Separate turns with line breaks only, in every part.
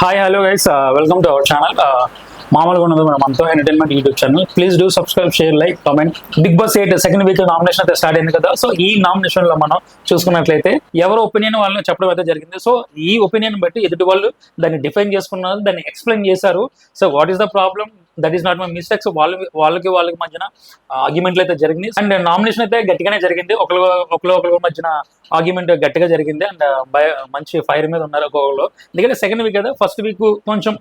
Hi hello guys welcome to our channel మామూలుగా ఉన్నది మన మనతో entertainment YouTube channel please do subscribe share like comment Bigg Boss eight second week nomination అయితే start అయింది కదా. So ఈ నామినేషన్లో మనం చూసుకున్నట్లయితే ఎవరి ఒపీనియన్ వాళ్ళని చెప్పడం అయితే జరిగింది. సో ఈ ఒపీనియన్ బట్టి ఎదుటి వాళ్ళు దాన్ని డిఫైన్ చేసుకున్నారు దాన్ని ఎక్స్ప్లెయిన్ చేశారు. So what is the problem that is not my mistakes వాళ్ళ వాళ్ళకి వాళ్ళకి మధ్యన ఆర్గ్యుమెంట్లు అయితే జరిగింది. అండ్ నామినేషన్ అయితే గట్టిగానే జరిగింది. ఒకరు ఒకరు ఒకరి మధ్యన ఆర్గ్యుమెంట్ గట్టిగా జరిగింది. అండ్ మంచి ఫైర్ మీద ఉన్నారు ఒక్కొక్కరు ఎందుకంటే సెకండ్ వీక్ కదా. ఫస్ట్ వీక్ కొంచెం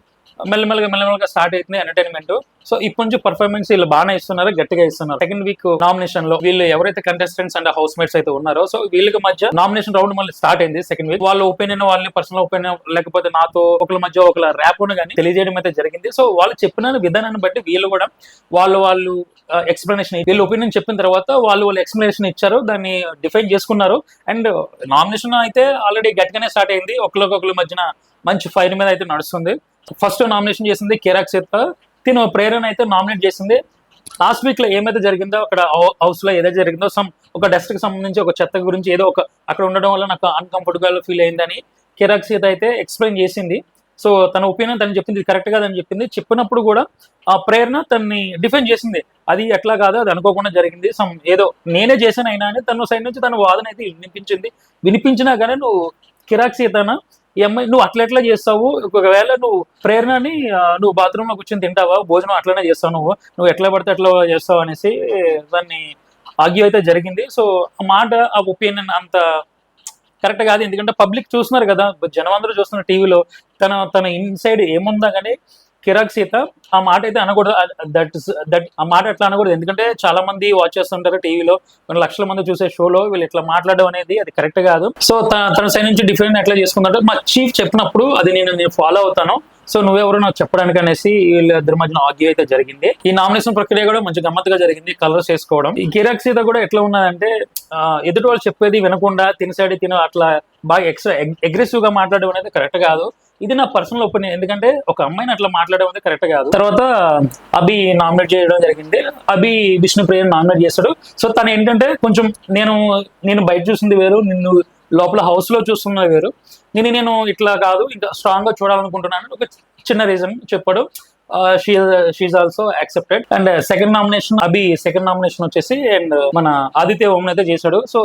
మెల్లమెల్లగా మెల్లమెల్లగా స్టార్ట్ అవుతుంది ఎంటర్టైన్మెంట్ సో ఇప్పటి నుంచి పర్ఫార్మెన్స్ వీళ్ళు బాగానే ఇస్తున్నారు గట్టిగా ఇస్తున్నారు. సెకండ్ వీక్ నామినేషన్లో వీళ్ళు ఎవరైతే కంటెస్టెంట్స్ అండ్ హౌస్ మేట్స్ అయితే ఉన్నారో సో వీళ్ళకి మధ్య నామినేషన్ రౌండ్ మళ్ళీ స్టార్ట్ అయింది సెకండ్ వీక్ వాళ్ళ ఒపీనియన్ వాళ్ళని పర్సనల్ ఒపీనియన్ లేకపోతే నాతో ఒకరి మధ్య ఒకళ్ళ ర్యాప్ కానీ తెలియజేయడం అయితే జరిగింది. సో వాళ్ళు చెప్పిన విధానాన్ని బట్టి వీళ్ళు కూడా వాళ్ళు వాళ్ళు ఎక్స్ప్లెనేషన్ వీళ్ళు ఒపీనియన్ చెప్పిన తర్వాత వాళ్ళు వాళ్ళు ఎక్స్ప్లెనేషన్ ఇచ్చారు దాన్ని డిఫైన్ చేసుకున్నారు. అండ్ నామినేషన్ అయితే ఆల్రెడీ గట్టిగానే స్టార్ట్ అయింది. ఒకరికొకరి మధ్యన మంచి ఫైర్ మీద అయితే నడుస్తుంది. ఫస్ట్ నామినేషన్ చేసింది కిరాక్ చేత తిను ప్రేరణ అయితే నామినేట్ చేసింది. లాస్ట్ వీక్లో ఏమైతే జరిగిందో అక్కడ హౌస్లో ఏదైతే జరిగిందో సమ్ ఒక డస్ట్కి సంబంధించి ఒక చెత్త గురించి ఏదో ఒక అక్కడ ఉండడం వల్ల నాకు అన్కంఫర్టబుల్ ఫీల్ అయిందని కిరాక్ సీత అయితే ఎక్స్ప్లెయిన్ చేసింది. సో తన ఒపీనియన్ తను చెప్పింది కరెక్ట్ కాదని చెప్పింది. చెప్పినప్పుడు కూడా ఆ ప్రేరణ తన్ని డిఫెండ్ చేసింది. అది ఎట్లా కాదు అది అనుకోకుండా జరిగింది. సమ్ ఏదో నేనే చేశాను అయినా అని తన సైడ్ నుంచి తన వాదన అయితే వినిపించింది. వినిపించినా కానీ నువ్వు కిరాక్ సీతన ఈ అమ్మాయి నువ్వు అట్లా ఎట్లా చేస్తావు? ఒకవేళ నువ్వు ప్రేరణని నువ్వు బాత్రూమ్లో కూర్చొని తింటావా? భోజనం అట్లనే చేస్తావు నువ్వు. నువ్వు ఎట్లా పడితే అట్లా చేస్తావు? అనేసి దాన్ని ఆగ్యూ అయితే జరిగింది. సో ఆ మాట ఆ ఒపీనియన్ అంత కరెక్ట్ కాదు. ఎందుకంటే పబ్లిక్ చూస్తున్నారు కదా. జనం అందరూ చూస్తున్నారు టీవీలో. తన తన ఇన్సైడ్ ఏముందా కానీ కిరాక్ సీత ఆ మాట అయితే అనకూడదు. దట్ దట్ ఆ మాట అట్లా అనకూడదు? ఎందుకంటే చాలా మంది వాచ్ చేస్తుంటారు టీవీలో. కొన్ని లక్షల మంది చూసే షోలో వీళ్ళు ఇట్లా మాట్లాడడం అనేది అది కరెక్ట్ కాదు. సో తన సైడ్ నుంచి డిఫరెంట్ ఎట్లా చేసుకుంటారు మా చీఫ్ చెప్పినప్పుడు అది నేను నేను ఫాలో అవుతాను. సో నువ్వెవరు నాకు చెప్పడానికి అనేసి వీళ్ళిద్దరి మధ్యన ఆగ్యూ అయితే జరిగింది. ఈ నామినేషన్ ప్రక్రియ కూడా మంచి గమ్మత్తుగా జరిగింది కలర్స్ వేసుకోవడం. ఈ కిరాక్ సీత కూడా ఎట్లా ఉన్నదంటే ఆ, ఎదుటి వాళ్ళు చెప్పేది వినకుండా తిన సైడ్ తిన అట్లా బాగా ఎక్స్ట్రా అగ్రెసివ్గా మాట్లాడడం అనేది కరెక్ట్ కాదు. ఇది నా పర్సనల్ ఒపీనియన్ ఎందుకంటే ఒక అమ్మాయిని అట్లా మాట్లాడడం అనేది కరెక్ట్ కాదు. తర్వాత అభి నామినేట్ చేయడం జరిగింది. అభి విష్ణుప్రియ నామినేట్ చేస్తాడు. సో తను ఏంటంటే కొంచెం నేను నేను బయట చూసింది వేరు నిన్ను లోపల హౌస్లో చూస్తున్నది వేరు. నేను నేను ఇట్లా కాదు ఇంకా స్ట్రాంగ్గా చూడాలనుకుంటున్నాను. ఒక చిన్న రీజన్ చెప్పాడు. She also accepted and second nomination Abhi second nomination వచ్చేసి అండ్ uh, మన ఆదిత్య ఓం అయితే చేశాడు. సో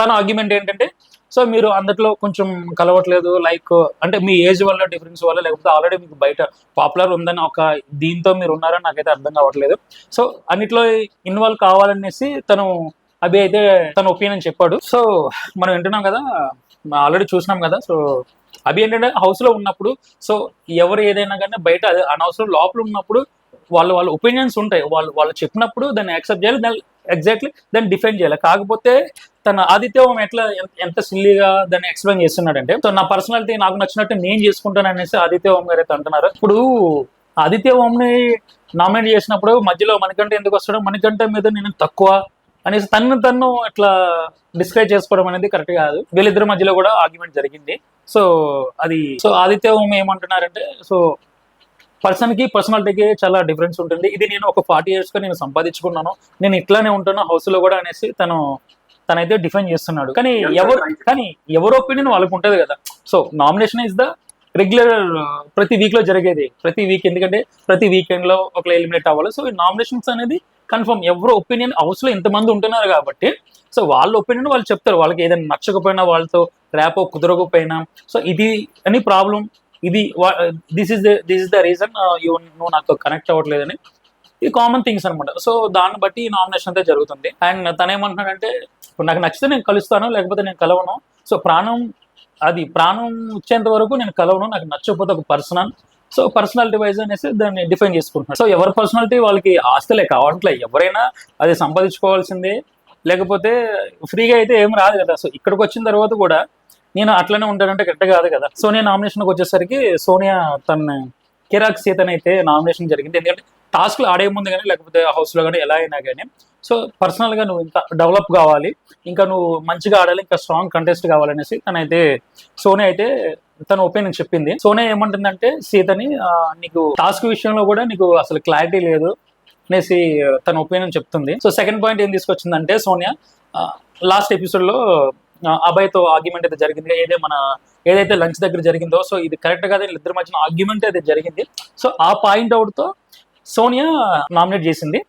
తన ఆర్గ్యుమెంట్ ఏంటంటే సో మీరు అందులో కొంచెం కలవట్లేదు లైక్ అంటే మీ ఏజ్ వల్ల డిఫరెన్స్ వల్ల లేకపోతే ఆల్రెడీ మీకు బయట పాపులర్ ఉందని ఒక దీంతో మీరు ఉన్నారని నాకైతే అర్థం కావట్లేదు. సో అన్నిట్లో ఇన్వాల్వ్ కావాలనేసి తను అభి అయితే తన ఒపీనియన్ చెప్పాడు. సో మనం వింటున్నాం కదా ఆల్రెడీ చూసినాం కదా సో అభి ఏంటంటే హౌస్లో ఉన్నప్పుడు సో ఎవరు ఏదైనా కానీ బయట అనవసరం లోపల ఉన్నప్పుడు వాళ్ళు వాళ్ళ ఒపీనియన్స్ ఉంటాయి. వాళ్ళు వాళ్ళు చెప్పినప్పుడు దాన్ని యాక్సెప్ట్ చేయాలి. దాన్ని ఎగ్జాక్ట్లీ దాన్ని డిఫెండ్ చేయాలి. కాకపోతే తన ఆదిత్యం ఎట్లా ఎంత- సిల్లీగా దాన్ని ఎక్స్ప్లెయిన్ చేస్తున్నాడంటే సో నా పర్సనాలిటీ నాకు నచ్చినట్టు నేను చేసుకుంటాను అనేసి ఆదిత్య ఓం గారు అయితే అంటున్నారు. ఇప్పుడు ఆదిత్య ఓంని నామినేట్ చేసినప్పుడు మధ్యలో మనకంటే ఎందుకు వస్తాడో? మనకంటే మీద నేను తక్కువ అనేసి తను తను అట్లా డిస్క్రైబ్ చేసుకోవడం అనేది కరెక్ట్ కాదు. వీళ్ళిద్దరి మధ్యలో కూడా ఆర్గ్యుమెంట్ జరిగింది. సో అది సో ఆదిత్య ఓం ఏమంటున్నారంటే సో పర్సన్కి పర్సనాలిటీకి చాలా డిఫరెన్స్ ఉంటుంది. ఇది నేను ఒక ఫార్టీ ఇయర్స్గా నేను సంపాదించుకున్నాను. నేను ఇట్లానే ఉంటాను హౌస్లో కూడా అనేసి తను తనైతే డిఫైన్ చేస్తున్నాడు. కానీ ఎవరు కానీ ఎవరి ఒపీనియన్ వాళ్ళకు ఉంటది కదా. So nomination is the regular ప్రతి వీక్లో జరిగేది. ప్రతి వీక్ ఎందుకంటే ప్రతి వీకెండ్లో ఒక ఎలిమినేట్ అవ్వాలి. సో ఈ నామినేషన్స్ అనేది కన్ఫర్మ్ ఎవరు ఒపీనియన్ హౌస్లో ఇంతమంది ఉంటున్నారు కాబట్టి సో వాళ్ళ ఒపీనియన్ వాళ్ళు చెప్తారు. వాళ్ళకి ఏదైనా నచ్చకపోయినా వాళ్ళతో ర్యాపో కుదరకపోయినా. సో ఇది అని ప్రాబ్లం ఇది this is the this is the reason నువ్వు నాతో కనెక్ట్ అవ్వట్లేదని. ఈ కామన్ థింగ్స్ అనమాట సో దాన్ని బట్టి ఈ నామినేషన్ అయితే జరుగుతుంది. అండ్ తనేమంటున్నాడంటే నాకు నచ్చితే నేను కలుస్తాను లేకపోతే నేను కలవను. సో ప్రాణం అది ప్రాణం వచ్చేంత వరకు నేను కలవను నాకు నచ్చకపోతే ఒక పర్సనల్ సో పర్సనాలిటీ వైజ్ అనేసి దాన్ని డిఫైన్ చేసుకుంటున్నాను సో ఎవరి పర్సనాలిటీ వాళ్ళకి ఆస్తులే కావట్లే. ఎవరైనా అది సంపాదించుకోవాల్సిందే. లేకపోతే ఫ్రీగా అయితే ఏం రాదు కదా. సో ఇక్కడికి వచ్చిన తర్వాత కూడా నేను అట్లనే ఉంటానంటే కరెక్ట్ కాదు కదా. సోనియా నామినేషన్కి వచ్చేసరికి సోనియా తన కిరాక్ సీతనైతే నామినేషన్ జరిగింది. ఎందుకంటే టాస్క్లు ఆడే ముందు కానీ లేకపోతే హౌస్లో కానీ ఎలా అయినా కానీ సో పర్సనల్గా నువ్వు ఇంకా డెవలప్ కావాలి ఇంకా నువ్వు మంచిగా ఆడాలి ఇంకా స్ట్రాంగ్ కంటెస్ట్ కావాలనేసి తనైతే సోనియా అయితే తన ఒపీనియన్ చెప్పింది. సోనియా ఏమంటుందంటే సీతని నీకు టాస్క్ విషయంలో కూడా నీకు అసలు క్లారిటీ లేదు అనేసి తన ఒపీనియన్ చెప్తుంది. సో సెకండ్ పాయింట్ ఏం తీసుకొచ్చిందంటే సోనియా లాస్ట్ ఎపిసోడ్ అబ్బాయితో ఆర్గ్యుమెంట్ అయితే జరిగింది. ఏదే మన ఏదైతే లంచ్ దగ్గర జరిగిందో సో ఇది కరెక్ట్ కాదు ఇద్దరి మధ్యన ఆర్గ్యుమెంట్ అయితే జరిగింది. సో ఆ పాయింట్ అవుట్తో సోనియా నామినేట్ చేసింది.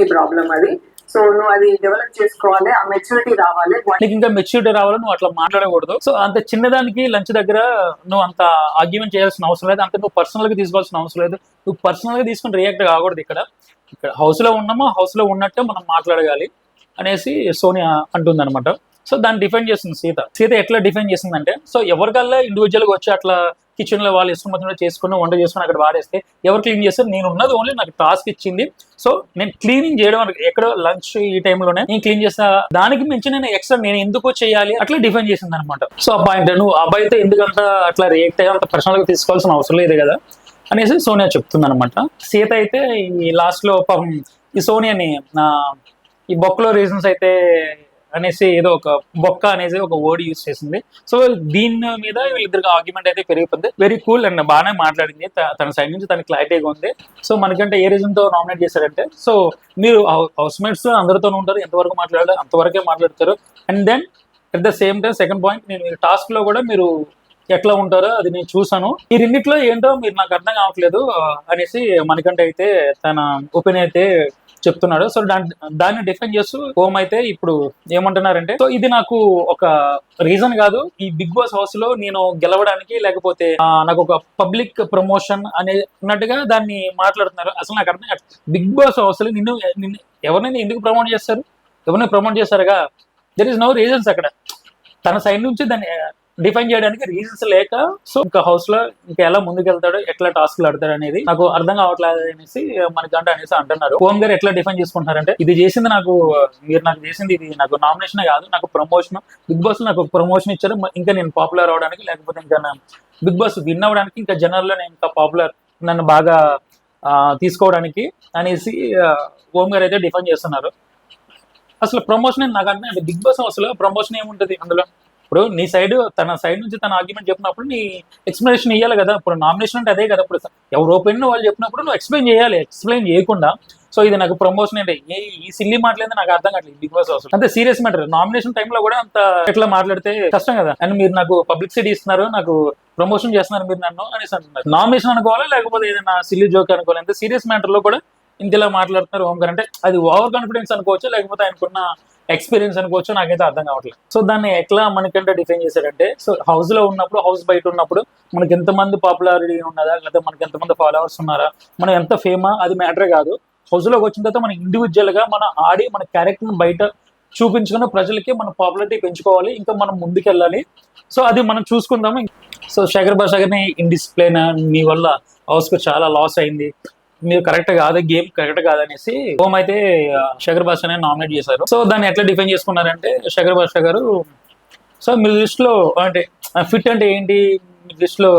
ఈ ప్రాబ్లం అది. సో నువ్వు అది డెవలప్ చేసుకోవాలి ఆ మెచ్యూరిటీ రావాలి.
నీకు ఇంకా మెచ్యూరిటీ రావాలి నువ్వు అట్లా మాట్లాడకూడదు. సో అంత చిన్నదానికి లంచ్ దగ్గర నువ్వు అంత ఆర్గ్యుమెంట్ చేయాల్సిన అవసరం లేదు. అంత నువ్వు పర్సనల్గా తీసుకోవాల్సిన అవసరం లేదు. నువ్వు పర్సనల్గా తీసుకుని రియాక్ట్ కాకూడదు ఇక్కడ. ఇక్కడ హౌస్లో ఉన్నామో? హౌస్లో ఉన్నట్టే మనం మాట్లాడగాలి. అనేసి సోనియా అంటుంది అనమాట సో దాన్ని డిఫెండ్ చేస్తుంది సీత. సీత ఎట్లా డిఫెండ్ చేసిందంటే సో ఎవరికల్లా ఇండివిజువల్గా వచ్చి అట్లా కిచెన్లో వాళ్ళు ఇష్టం వచ్చినట్టు చేసుకుని వంట చేసుకుని అక్కడ వాడేస్తే ఎవరు క్లీన్ చేస్తారు? నేను ఉన్నది ఓన్లీ నాకు టాస్క్ ఇచ్చింది. సో నేను క్లీనింగ్ చేయడం ఎక్కడో లంచ్ ఈ టైంలోనే నేను క్లీన్ చేస్తా. దానికి మించి నేను ఎక్స్ట్రా నేను ఎందుకు చేయాలి? అట్లా డిఫెండ్ చేసింది అనమాట సో ఆ పాయింట్ నువ్వు అబ్బాయితో ఎందుకంత అట్లా రియాక్ట్ అయ్యా అంత తీసుకోవాల్సిన అవసరం లేదు కదా? అనేసి సోనియా చెప్తుంది అనమాట సీత అయితే ఈ లాస్ట్లో పాపం ఈ సోనియాని ఈ బొక్కలో రీజన్స్ అయితే అనేసి ఏదో ఒక బొక్క అనేసి ఒక వర్డ్ యూస్ చేసింది. సో దీని మీద వీళ్ళిద్దరికి ఆర్గ్యుమెంట్ అయితే పెరిగిపోయింది. వెరీ కూల్ అండ్ బాగానే మాట్లాడింది. తన సైడ్ నుంచి తన క్లారిటీగా ఉంది. సో మనకంటే ఏ రీజన్తో నామినేట్ చేశారంటే సో మీరు హౌస్ మేట్స్ అందరితో ఉంటారు. ఎంతవరకు మాట్లాడాలి అంతవరకే మాట్లాడతారు. And then at the same time second point నేను టాస్క్లో కూడా మీరు ఎట్లా ఉంటారో అది నేను చూసాను ఈ రెండిట్లో ఏంటో మీరు నాకు అర్థం కావట్లేదు అనేసి మనకంటే అయితే తన ఒపీనియన్ అయితే చెప్తున్నాడు. సో దాన్ని దాన్ని డిఫెండ్ చేస్తూ హోమ్ అయితే ఇప్పుడు ఏమంటున్నారంటే సో ఇది నాకు ఒక రీజన్ కాదు. ఈ బిగ్ బాస్ హౌస్లో నేను గెలవడానికి లేకపోతే నాకు ఒక పబ్లిక్ ప్రమోషన్ అనే ఉన్నట్టుగా దాన్ని మాట్లాడుతున్నారు. అసలు నాకు అర్థం కాదు. బిగ్ బాస్ హౌస్లో నిన్ను నిన్ను ఎవరినైనా ఎందుకు ప్రమోట్ చేస్తారు? ఎవరిని ప్రమోట్ చేస్తారుగా? దెర్ ఇస్ నో రీజన్స్ అక్కడ. తన సైడ్ నుంచి దాన్ని డిఫైన్ చేయడానికి రీజన్స్ లేక సో ఇంకా హౌస్లో ఇంకా ఎలా ముందుకెళ్తాడు ఎట్లా టాస్క్లు ఆడతాడు అనేది నాకు అర్థం కావట్లేదు అనేసి మనకంటే అనేసి అంటున్నారు. ఓం గారు ఎట్లా డిఫైన్ చేసుకుంటున్నారంటే ఇది చేసింది నాకు మీరు నాకు చేసింది ఇది నాకు నామినేషన్ కాదు నాకు ప్రమోషన్ బిగ్ బాస్ నాకు ప్రమోషన్ ఇచ్చారు ఇంకా నేను పాపులర్ అవడానికి లేకపోతే ఇంకా బిగ్ బాస్ విన్ అవ్వడానికి ఇంకా జనాల్లో నేను ఇంకా పాపులర్ నన్ను బాగా తీసుకోవడానికి అనేసి ఓం గారు అయితే డిఫైన్ చేస్తున్నారు. అసలు ప్రమోషన్ నాకు అంటే అంటే బిగ్ బాస్ అసలు ప్రమోషన్ ఏముంటది అందులో? ఇప్పుడు నీ సైడ్ తన సైడ్ నుంచి తన ఆర్గ్యుమెంట్ చెప్పినప్పుడు నీ ఎక్స్ప్లెనేషన్ ఇవ్వాలి కదా. ఇప్పుడు నామినేషన్ అంటే అదే కదా. ఇప్పుడు ఎవరు ఓపెన్ వాళ్ళు చెప్పినప్పుడు నువ్వు ఎక్స్ప్లెయిన్ చేయాలి. ఎక్స్ప్లెయిన్ చేయకుండా. సో ఇది నాకు ప్రమోషన్ అంటే ఏ ఈ సిల్లీ మాట్లాడితే నాకు అర్థం కావట్లేదు. బిగ్ బాస్ అవసరం అంతే సీరియస్ మ్యాటర్ నామినేషన్ టైంలో కూడా అంత ఎట్లా మాట్లాడితే కష్టం కదా. అండ్ మీరు నాకు పబ్లిసిటీ ఇస్తున్నారు నాకు ప్రమోషన్ చేస్తున్నారు మీరు నన్ను అనేసి అంటున్నారు. నామినేషన్ అనుకోవాలా లేకపోతే ఏదైనా సిల్లీ జోక్ అనుకోవాలి? అంటే సీరియస్ మ్యాటర్లో కూడా ఇంతలా మాట్లాడుతున్నారు ఓం అంటే అది ఓవర్ కాన్ఫిడెన్స్ అనుకోవచ్చు లేకపోతే ఆయనకున్న ఎక్స్పీరియన్స్ అనుకోవచ్చు నాకైతే అర్థం కావట్లేదు. సో దాన్ని ఎట్లా మనకంటే డిఫైన్ చేశారంటే సో హౌస్లో ఉన్నప్పుడు హౌస్ బయట ఉన్నప్పుడు మనకి ఎంతమంది పాపులారిటీ ఉన్నదా లేదా మనకి ఎంతమంది ఫాలోవర్స్ ఉన్నారా మనం ఎంత ఫేమా అది మ్యాటర్ కాదు. హౌస్లోకి వచ్చిన తర్వాత మన ఇండివిజువల్గా మన ఆడి మన క్యారెక్టర్ బయట చూపించుకుని ప్రజలకి మన పాపులారిటీ పెంచుకోవాలి ఇంకా మనం ముందుకెళ్ళాలి. సో అది మనం చూసుకుందాము. సో శేఖర్ భాష గారిని ఇండిస్ప్లేన్ మీ వల్ల హౌస్కు చాలా లాస్ అయింది. మీరు కరెక్ట్ కాదు గేమ్ కరెక్ట్ కాదనేసి హోమ్ అయితే ఆ, శేఖర్ భాష నామినేట్ చేశారు. సో దాన్ని ఎట్లా డిఫైన్ చేసుకున్నారంటే శేఖర్ భాష గారు సో మీ లిస్ట్లో అంటే ఫిట్ అంటే ఏంటి? మీ లిస్ట్లో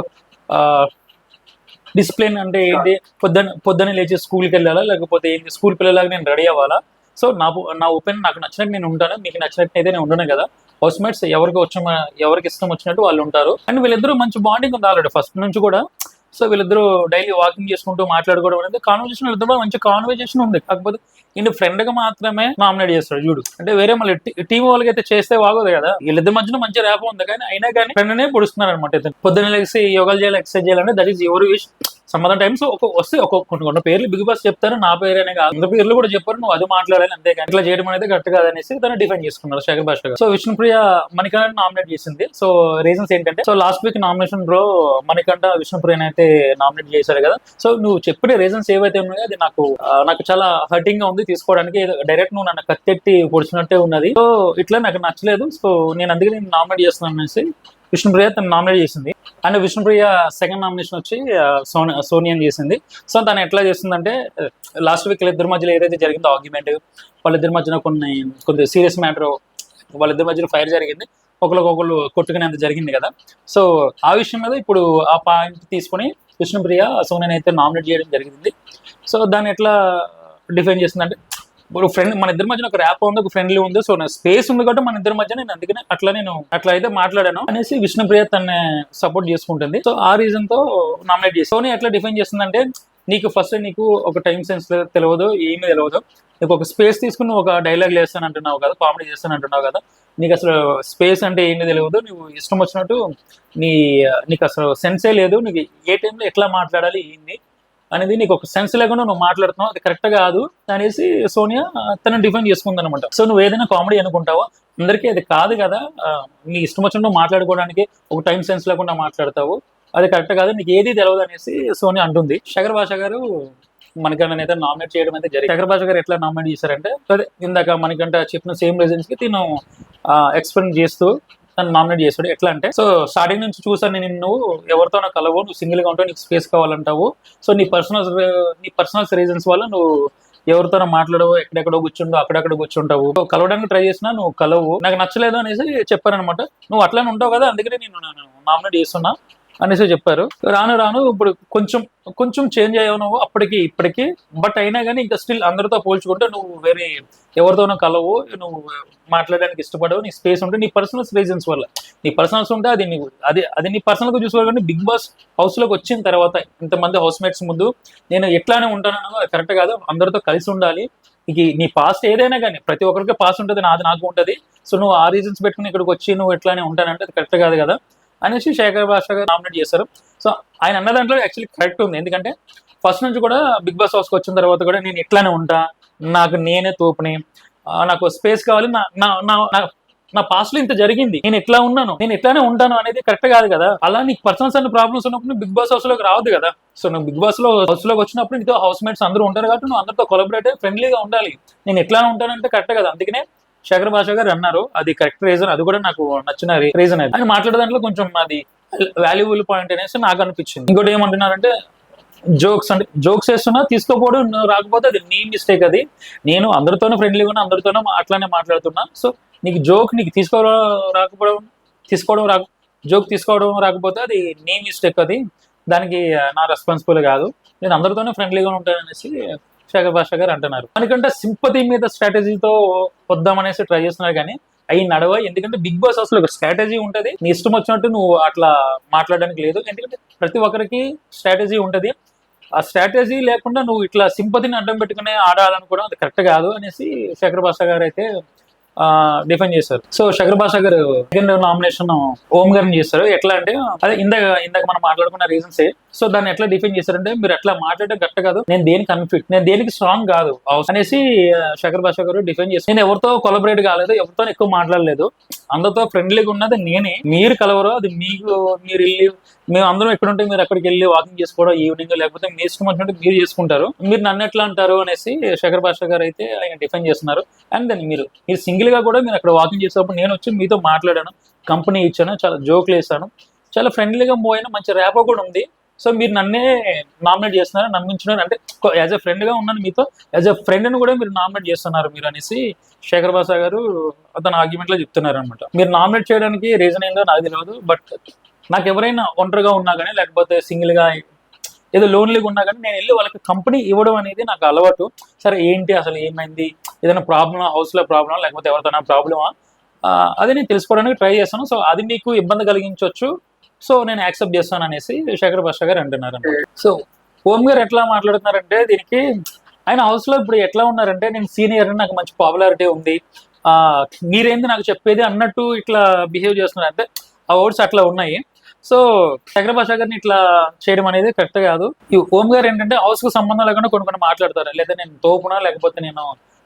డిసిప్లిన్ అంటే ఏంటి? పొద్దున పొద్దున లేచి స్కూల్కి వెళ్ళాలా? లేకపోతే ఏంటి? స్కూల్ పిల్లలాగా నేను రెడీ అవ్వాలా? సో నా నా ఒపీనియన్ నాకు నచ్చినట్టు నేను ఉంటాను. మీకు నచ్చినట్టు అయితే నేను ఉండను కదా? హౌస్ మేట్స్ ఎవరికి వచ్చిన ఎవరికి ఇష్టం వచ్చినట్టు వాళ్ళు ఉంటారు. అండ్ వీళ్ళిద్దరూ మంచి బాండింగ్ ఉంది ఆల్రెడీ ఫస్ట్ నుంచి కూడా సో వీళ్ళిద్దరూ డైలీ వాకింగ్ చేసుకుంటూ మాట్లాడుకోవడం అనేది కాన్వర్జేషన్ వీళ్ళిద్దరు మంచి కాన్వర్జేషన్ ఉంది. కాకపోతే ఈయన ఫ్రెండ్గా మాత్రమే నామినేట్ చేస్తాడు చూడు. అంటే వేరే మళ్ళీ టీం వాళ్ళకి అయితే చేస్తే బాగోదు కదా. వీళ్ళిద్దరి మధ్యన మంచి ర్యాప్ ఉంది కానీ అయినా కానీ ఫ్రెండ్ నే పొడుస్తున్నారు అనమాట పొద్దున్న లేసి యోగాలు చేయాలి ఎక్సర్సైజ్ చేయాలంటే దట్ ఈస్ ఎవరు విష్ సమ్మదం టైమ్స్ ఒక వస్తే ఒక్కొక్క కొన్ని పేర్లు బిగ్ బాస్ చెప్తారు నా పేరేనే కాదు. అందరి పేర్లు కూడా చెప్పారు నువ్వు అది మాట్లాడాలి అంతే కానీ. ఇట్లా చేయడం అనేది కరెక్ట్ కాదనేసి తను డిఫైన్ చేసుకున్నారు శేఖర్ భాష గారు. సో విష్ణుప్రియ మణికంఠ నామినేట్ చేసింది. సో రీజన్స్ ఏంటంటే సో లాస్ట్ వీక్ నామినేషన్లో మణికంఠ విష్ణుప్రియని అయితే నామినేట్ చేశారు కదా. సో నువ్వు చెప్పిన రీజన్స్ ఏవైతే ఉన్నాయో అది నాకు నాకు చాలా హర్టింగ్గా ఉంది తీసుకోవడానికి. డైరెక్ట్ నువ్వు నన్ను కత్తెట్టి పొడిచినట్టే ఉన్నది. సో ఇట్లా నాకు నచ్చలేదు. సో నేను అందుకే నేను నామినేట్ చేస్తున్నాను అనేసి విష్ణుప్రియ తను నామినేట్ చేసింది. అండ్ విష్ణుప్రియ సెకండ్ నామినేషన్ వచ్చి సోని సోనియా చేసింది. సో తను ఎట్లా చేస్తుందంటే లాస్ట్ వీక్ ఇద్దరి మధ్యలో ఏదైతే జరిగిందో ఆర్గ్యుమెంట్ వాళ్ళిద్దరి మధ్యన కొన్ని కొద్ది సీరియస్ మ్యాటర్ వాళ్ళిద్దరి మధ్యలో ఫైర్ జరిగింది. ఒకరికొకరు కొట్టుకునేంత జరిగింది కదా. సో ఆ విషయం మీద ఇప్పుడు ఆ పాయింట్ తీసుకొని విష్ణుప్రియ సోనియాని అయితే నామినేట్ చేయడం జరిగింది. సో దాన్ని ఎట్లా డిఫైన్ చేస్తుందంటే ఒక ఫ్రెండ్ మన ఇద్దరి మధ్యన ఒక ర్యాప్ ఉంది ఒక ఫ్రెండ్లీ ఉంది. సో నా స్పేస్ ఉంది కాబట్టి మన ఇద్దరి మధ్య నేను అందుకనే అట్లా నేను అట్లా అయితే మాట్లాడాను అనేసి విష్ణుప్రియ తన సపోర్ట్ చేసుకుంటుంది. సో ఆ రీజన్తో నామినేట్ చేసి సోని ఎట్లా డిఫైన్ చేస్తుందంటే నీకు ఫస్ట్ నీకు ఒక టైం సెన్స్ తెలియదు ఏమీ తెలియదు. నీకు ఒక స్పేస్ తీసుకుని ఒక డైలాగ్ చేస్తాను అంటున్నావు కదా కామెడీ చేస్తాను అంటున్నావు కదా నీకు అసలు స్పేస్ అంటే ఏంటి తెలియదు. నువ్వు ఇష్టం వచ్చినట్టు నీ నీకు అసలు సెన్సే లేదు. నీకు ఏ టైంలో ఎట్లా మాట్లాడాలి ఏంది? అనేది నీకు ఒక సెన్స్ లేకుండా నువ్వు మాట్లాడుతున్నావు. అది కరెక్ట్ కాదు. అనేసి సోనియా తను డిఫైన్ చేసుకుంది అనమాట సో నువ్వు ఏదైనా కామెడీ అనుకుంటావో? అందరికీ అది కాదు కదా. నీ ఇష్టం వచ్చినట్టు మాట్లాడుకోవడానికి ఒక టైం సెన్స్ లేకుండా మాట్లాడతావు. అది కరెక్ట్ కాదు. నీకు ఏది తెలియదు అనేసి సోనియా అంటుంది. శగర్ భాష గారు మనకన్నా అయితే నామినేట్ చేయడం అయితే జరిగింది. శగర్ భాష గారు ఎట్లా నామినేట్ చేశారంటే అదే ఇందాక మనకంటే చెప్పిన సేమ్ రీజన్స్కి తిను ఎక్స్ప్లెయిన్ చేస్తూ నన్ను నామినేట్ చేస్తాడు ఎట్లా అంటే సో స్టార్టింగ్ నుంచి చూసాను నేను నువ్వు ఎవరితో నాకు కలవు నువ్వు సింగిల్గా ఉంటావు నీకు స్పేస్ కావాలంటావు. సో నీ పర్సనల్ నీ పర్సనల్ రీజన్స్ వల్ల నువ్వు ఎవరితోనో మాట్లాడవు ఎక్కడెక్కడో కూర్చుండవు అక్కడక్కడ కూర్చుంటావు. సో కలవడానికి ట్రై చేసినా నువ్వు కలవు నాకు నచ్చలేదు అనేసి చెప్పారనమాట నువ్వు అట్లానే ఉంటావు కదా అందుకనే నేను నామినేట్ చేస్తున్నా. అనేసి చెప్పారు. రాను రాను ఇప్పుడు కొంచెం కొంచెం చేంజ్ అయ్యావు నువ్వు అప్పటికి ఇప్పటికి బట్ అయినా కానీ ఇంకా స్టిల్ అందరితో పోల్చుకుంటే నువ్వు వేరే ఎవరితోనో కలవు నువ్వు మాట్లాడడానికి ఇష్టపడవు నీ స్పేస్ ఉంటే నీ పర్సనల్ రీజన్స్ వల్ల. నీ పర్సనల్స్ ఉంటే అది నీకు అది అది నీ పర్సనల్గా చూసుకోవాలి కానీ బిగ్ బాస్ హౌస్లోకి వచ్చిన తర్వాత ఇంతమంది హౌస్ మేట్స్ ముందు నేను ఎట్లానే ఉంటానో అది కరెక్ట్ కాదు. అందరితో కలిసి ఉండాలి. ఇక నీ పాస్ట్ ఏదైనా కానీ ప్రతి ఒక్కరికి పాస్ ఉంటుంది నాది నాకు ఉంటుంది. సో నువ్వు ఆ రీజన్స్ పెట్టుకుని ఇక్కడికి వచ్చి నువ్వు ఎట్లానే ఉంటానంటే అది కరెక్ట్ కాదు కదా. అనేసి శేఖర్ భాష గారు నామినేట్ చేశారు సో ఆయన అన్న దాంట్లో యాక్చువల్లీ కరెక్ట్ ఉంది. ఎందుకంటే ఫస్ట్ నుంచి కూడా బిగ్ బాస్ హౌస్కి వచ్చిన తర్వాత కూడా నేను ఇట్లానే ఉంటా. నాకు నేనే తోపుని. నాకు స్పేస్ కావాలి. నా నా నా- నా నా పాస్ట్లో ఇంత జరిగింది. నేను ఎట్లా ఉన్నాను. నేను ఎట్లానే ఉంటాను అనేది కరెక్ట్ కాదు కదా. అలా నీకు పర్సనల్స్ అన్ని ప్రాబ్లమ్స్ ఉన్నప్పుడు బిగ్ బాస్ హౌస్లోకి రావద్దు కదా. సో నువ్వు బిగ్ బాస్లో హౌస్లోకి వచ్చినప్పుడు నీతో హౌస్ మేట్స్ అందరూ ఉంటారు కాబట్టి నువ్వు అందరితో కొలబరేట్ ఫ్రెండ్లీగా ఉండాలి. నేను ఎట్లా ఉంటానంటే కరెక్ట్ కదా. అందుకనే శేఖర్ భాష గారు అన్నారు. అది కరెక్ట్ రీజన్ అది కూడా నాకు నచ్చిన రీజన్ అది. అని మాట్లాడే దాంట్లో కొంచెం అది వాల్యుబుల్ పాయింట్ అనేసి నాకు అనిపించింది. ఇంకోటి ఏమంటున్నారంటే జోక్స్ అంటే జోక్స్ వేస్తున్నా తీసుకోపోవడం రాకపోతే అది నీ మిస్టేక్ అది. నేను అందరితోనూ ఫ్రెండ్లీగా ఉన్నా అందరితోనూ అట్లానే మాట్లాడుతున్నా. సో నీకు జోక్ నీకు తీసుకో రాకపోవడం తీసుకోవడం రాక జోక్ తీసుకోవడం రాకపోతే అది నీ మిస్టేక్ అది. దానికి నా రెస్పాన్సిబుల్ కాదు. నేను అందరితోనే ఫ్రెండ్లీగా ఉంటాననేసి శేఖర్ భాష గారు అంటున్నారు. మనకంటే సింపతి మీద స్ట్రాటజీతో వద్దామనేసి ట్రై చేస్తున్నారు కానీ అవి నడవ. ఎందుకంటే బిగ్ బాస్ అసలు ఒక స్ట్రాటజీ ఉంటుంది. నీ ఇష్టం వచ్చినట్టు నువ్వు అట్లా మాట్లాడడానికి లేదు. ఎందుకంటే ప్రతి ఒక్కరికి స్ట్రాటజీ ఉంటుంది. ఆ స్ట్రాటజీ లేకుండా నువ్వు ఇట్లా సింపతిని అడ్డం పెట్టుకునే ఆడాలనుకోవడం అది కరెక్ట్ కాదు అనేసి శేఖర్ భాష గారు అయితే డిఫైన్ చేశారు. సో శేఖర్ భాష గారు సెకండ్ నామినేషన్ ఓం గారిని చేస్తారు ఎట్లా అంటే అదే ఇందాక ఇందాక మనం మాట్లాడుకున్న రీజన్స్ సో దాన్ని ఎట్లా డిఫైన్ చేశారంటే మీరు ఎట్లా మాట్లాడే గట్ట కాదు నేను దేనికి కన్ఫ్యూట్ నేను దేనికి స్ట్రాంగ్ కాదు అనేసి ఆ, శేఖర్ భాష గారు డిఫైన్ చేస్తారు నేను ఎవరితో కొలబరేట్ కాలేదు ఎవరితో ఎక్కువ మాట్లాడలేదు. అందరితో ఫ్రెండ్లీగా ఉన్నది నేనే. మీరు కలవరు అది మీకు మీరు వెళ్ళి మేము అందరం ఎక్కడ ఉంటే మీరు అక్కడికి వెళ్ళి వాకింగ్ చేసుకోవడం ఈవినింగ్ లేకపోతే మీ ఇష్టం వచ్చినట్టు మీరు చేసుకుంటారు. మీరు నన్ను ఎట్లా అంటారు అనేసి శేఖర్ భాష గారు అయితే ఆయన డిఫైన్ చేస్తున్నారు. అండ్ దెన్ మీరు మీరు సింగిల్గా కూడా మీరు అక్కడ వాకింగ్ చేసేటప్పుడు నేను వచ్చి మీతో మాట్లాడాను కంపెనీ ఇచ్చాను చాలా జోక్లు వేసాను చాలా ఫ్రెండ్లీగా మూవ్ అయినా మంచి ర్యాపో కూడా ఉంది. సో మీరు నన్నే నామినేట్ చేస్తున్నారు నమ్మించున్నారు అంటే యాజ్ ఎ ఫ్రెండ్గా ఉన్నాను మీతో యాజ్ ఎ ఫ్రెండ్ అని కూడా మీరు నామినేట్ చేస్తున్నారు మీరు అనేసి శేఖర్ భాష గారు అతను ఆర్గ్యుమెంట్లో చెప్తున్నారు అనమాట మీరు నామినేట్ చేయడానికి రీజన్ ఏందో నాకు తెలియదు బట్ నాకు ఎవరైనా ఒంటరిగా ఉన్నా కానీ లేకపోతే సింగిల్గా ఏదో లోన్లీగా ఉన్నా కానీ నేను వెళ్ళి వాళ్ళకి కంపెనీ ఇవ్వడం అనేది నాకు అలవాటు. సరే ఏంటి అసలు ఏమైంది? ఏదైనా ప్రాబ్లమా హౌస్లో ప్రాబ్లమా లేకపోతే ఎవరితోనా ప్రాబ్లమా అది నేను తెలుసుకోవడానికి ట్రై చేస్తాను. సో అది మీకు ఇబ్బంది కలిగించవచ్చు సో నేను యాక్సెప్ట్ చేస్తాను అనేసి శేఖర్ భాష గారు అంటున్నారు సో ఓం గారు ఎట్లా మాట్లాడుతున్నారంటే దీనికి ఆయన హౌస్లో ఇప్పుడు ఎట్లా ఉన్నారంటే నేను సీనియర్ నాకు మంచి పాపులారిటీ ఉంది. ఆ మీరేంది నాకు చెప్పేది అన్నట్టు ఇట్లా బిహేవ్ చేస్తున్నారు. అంటే ఆ వర్డ్స్ అట్లా ఉన్నాయి. సో శేఖర్ భాష గారిని ఇట్లా చేయడం అనేది కరెక్ట్ కాదు. ఈ ఓం గారు ఏంటంటే హౌస్కు సంబంధం లేకుండా కొన్ని కొన్ని మాట్లాడతారు. లేదా నేను తోపునా లేకపోతే నేను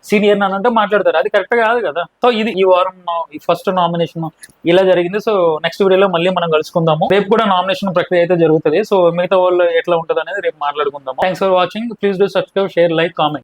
సీనియర్ అని అంటే మాట్లాడతారు. అది కరెక్ట్ కాదు కదా. సో ఇది ఈ వారం ఈ ఫస్ట్ నామినేషన్ ఇలా జరిగింది. సో నెక్స్ట్ వీడియోలో మళ్ళీ మనం కలుసుకుందాము. రేపు కూడా నామినేషన్ ప్రక్రియ అయితే జరుగుతుంది. సో మిగతా వాళ్ళు ఎట్లా ఉంటుంది అనేది రేపు మాట్లాడుకుందాము. Thanks for watching please do subscribe share like comment